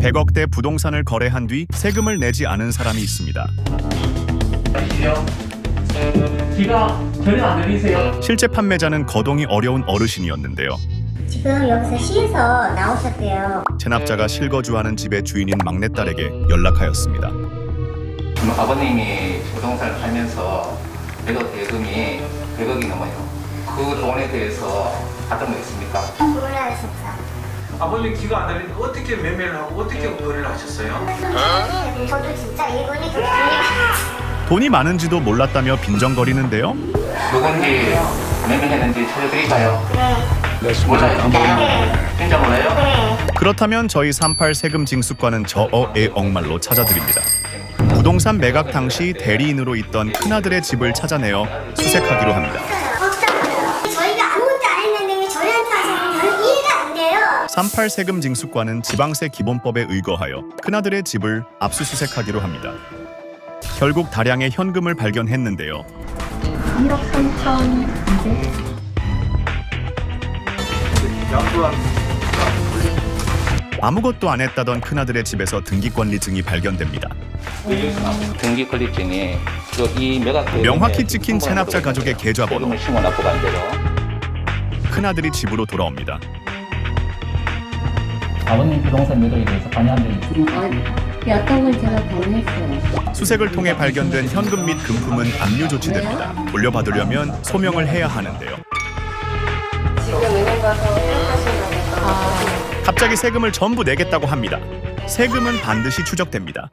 100억대 부동산을 거래한 뒤 세금을 내지 않은 사람이 있습니다. 귀가 전혀 안 들리세요? 실제 판매자는 거동이 어려운 어르신이었는데요. 지금 여기서 시에서 나오셨대요. 체납자가 실거주하는 집의 주인인 막내딸에게 연락하였습니다. 그럼 아버님이 부동산을 팔면서 100억 대금이 100억이 넘어요. 그 돈에 대해서 받은 거 있습니까? 몰라요, 진짜. 아버님 귀가 안 들리는데 어떻게 매매를 하고 어떻게 거래를 하셨어요? 네, 저도 진짜 이분이 그렇게 돈이 많은지도 몰랐다며 빈정거리는데요. 누군지 매매했는지 찾아드릴까요? 네, 몰라요? 네, 진짜 몰라요? 네. 그렇다면 저희 38 세금 징수과는 저어의 억말로 찾아드립니다. 부동산 매각 당시 대리인으로 있던 큰아들의 집을 찾아내어 수색하기로 합니다. 없다고요. 저희가 아무것도 안 했는데 왜 저희한테 하시는 저는 이해가 안 돼요. 38 세금 징수과는 지방세 기본법에 의거하여 큰아들의 집을 압수수색하기로 합니다. 결국 다량의 현금을 발견했는데요. 1억 3천 2백 아무것도 안 했다던 큰아들의 집에서 등기권리증이 발견됩니다. 등기 권리증이 이 매각 명확히 찍힌 체납자 가족의 계좌번호. 큰아들이 집으로 돌아옵니다. 아버님 부동산 매도에 대해서 관여한 적이 있습니다. 어떤 걸 제가 반했어요. 수색을 통해 발견된 현금 및 금품은 압류 조치됩니다. 돌려받으려면 소명을 해야 하는데요. 갑자기 세금을 전부 내겠다고 합니다. 세금은 반드시 추적됩니다.